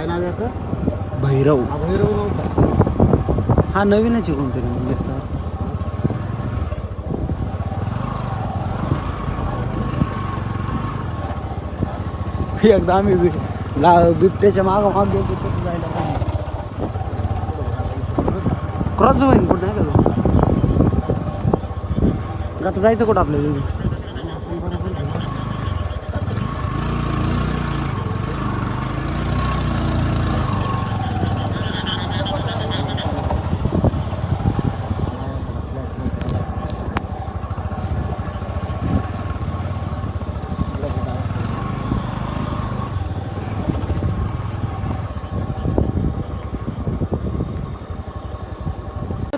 काय नाव याचं भैरव. हा भैरव नव्हता हा नवीनच आहे कोणतरी मंदिरचा एकदा आम्ही ला बिबट्याच्या माग माग गेलो तसं जायला क्रॉस होईन कुठं नाही का तो? आता जायचं कुठं आपल्याला?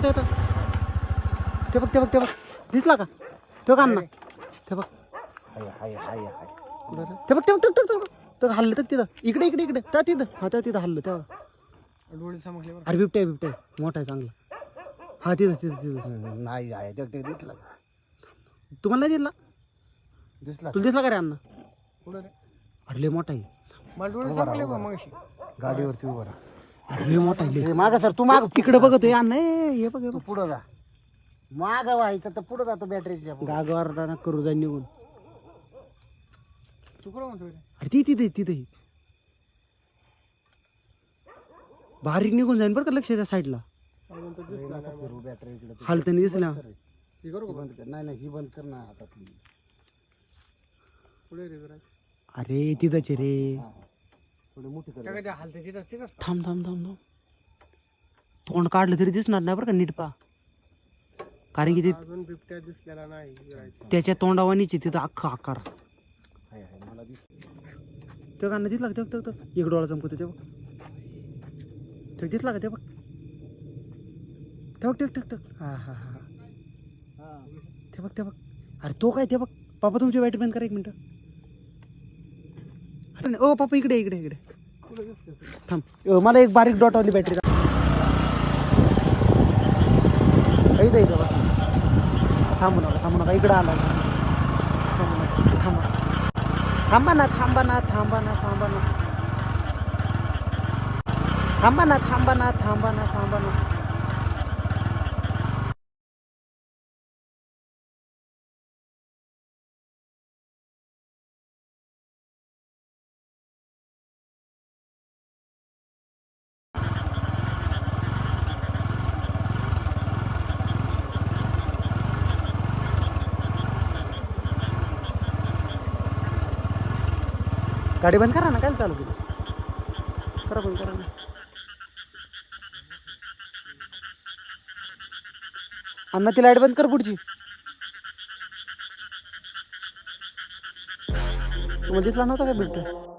ते बघ ते बघ ते बघ ते बघ. दिसला का? तो का ना ते बघ. हाय हाय हाय हाय. ते बघ ते बघ ते बघ, ते बघ. तो हल्लं तर तिथं. इकडे इकडे इकडे. त्या तिथं. हा त्या तिथं हल्लं तेव्हा डोळे समजले अरे बिबट्या आहे, बिबट्या आहे. मोठा आहे चांगला. हा तिथं तिथं तिथं. नाही आहे ते ते दिसला तुम्हाला नाही दिसला? दिसला तुला दिसला का रे अण्णा? पुढे रे? अरे लय मोठा आहे. मला डोळे समजले बा मग गाडीवरती उभा राहा. अरे मोठा आहे लय. माग सर तू माग तिकडे बघतोय अण्णा ए, हे बघ हे तू पुढं जा. माग व्हायचं तर पुढं जातो बॅटरीच्या गागवार ना करू जाईन निघून. तू कुठं म्हणतो अरे ती तिथे तिथे बारीक निघून जाईन बरं का लक्ष त्या साईडला. फिरू बॅटरी इकडे हालताना दिसला. ही करू का? बंद कर नाही नाही ही बंद कर ना पुढे रे अरे तिथंच आहे रे. थोडी मोठी कर हालते तिथं थांब थांब थांब थांब. तोंड काढलं तरी दिसणार नाही बरं का नीट पा कारण की ते अजून बिबट्या दिसलेला नाही त्याच्या तोंडावानीचे तिथं अख्खा आकार. हाय हाय मला दिसत ते का दिसला का? ते एक डोळा चमकतो ते बघ ते दिसला का ते बघ ते बघ ते बघ, ते बघ हा हा. हा. ते बघ ते बघ अरे तो काय ते बघ पापा तुमची वाईट बंद करा एक मिनटं. ओ पापा इकडे इकडे इकडे. थांब. मला एक बारीक डॉट आली बॅटरी इथं इथं बस. थांबू नका थांबू नका इकडं आला. थांबू नका थांबा थांबा ना थांबा ना थांबा ना थांबा ना. थांबा ना थांबा ना थांबा ना थांबा ना. गाडी बंद करा ना काय चालू केली करा बंद करा ना. अण्णा ती लाइट बंद कर पुढची. तुम्हाला दिसला नव्हता काय बिलकुल